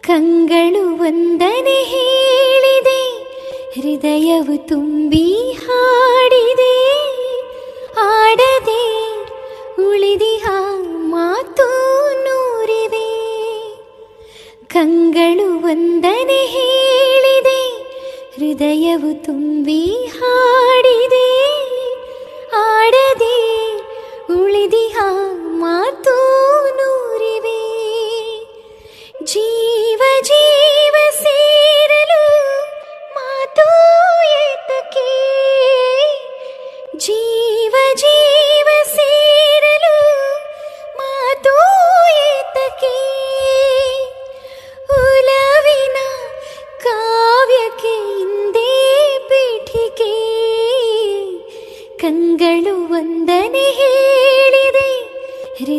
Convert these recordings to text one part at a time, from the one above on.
ಕಂಗಳು ವಂದನೆ ಹೇಳಿದೆ, ಹೃದಯವು ತುಂಬಿ ಹಾಡಿದೆ. ಆಡದೆ ಉಳಿದಿಹ ಮಾತು ನೂರಿವೆ. ಕಂಗಳು ವಂದನೆ ಹೇಳಿದೆ, ಹೃದಯವು ತುಂಬಿ ಹಾಡಿದೆ. ಆಡದೆ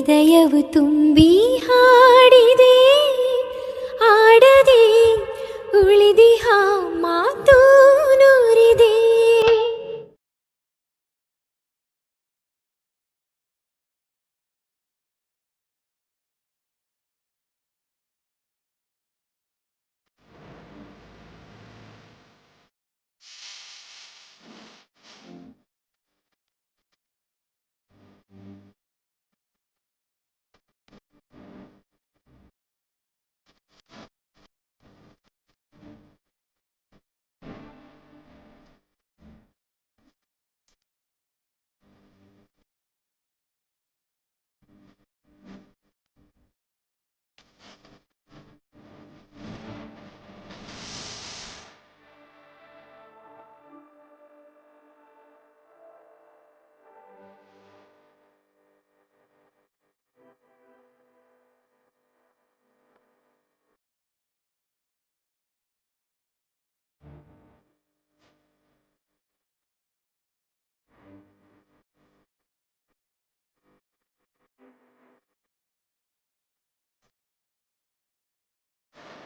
ಹೃದಯವು ತುಂಬಿ ಹಾಡಿದೆ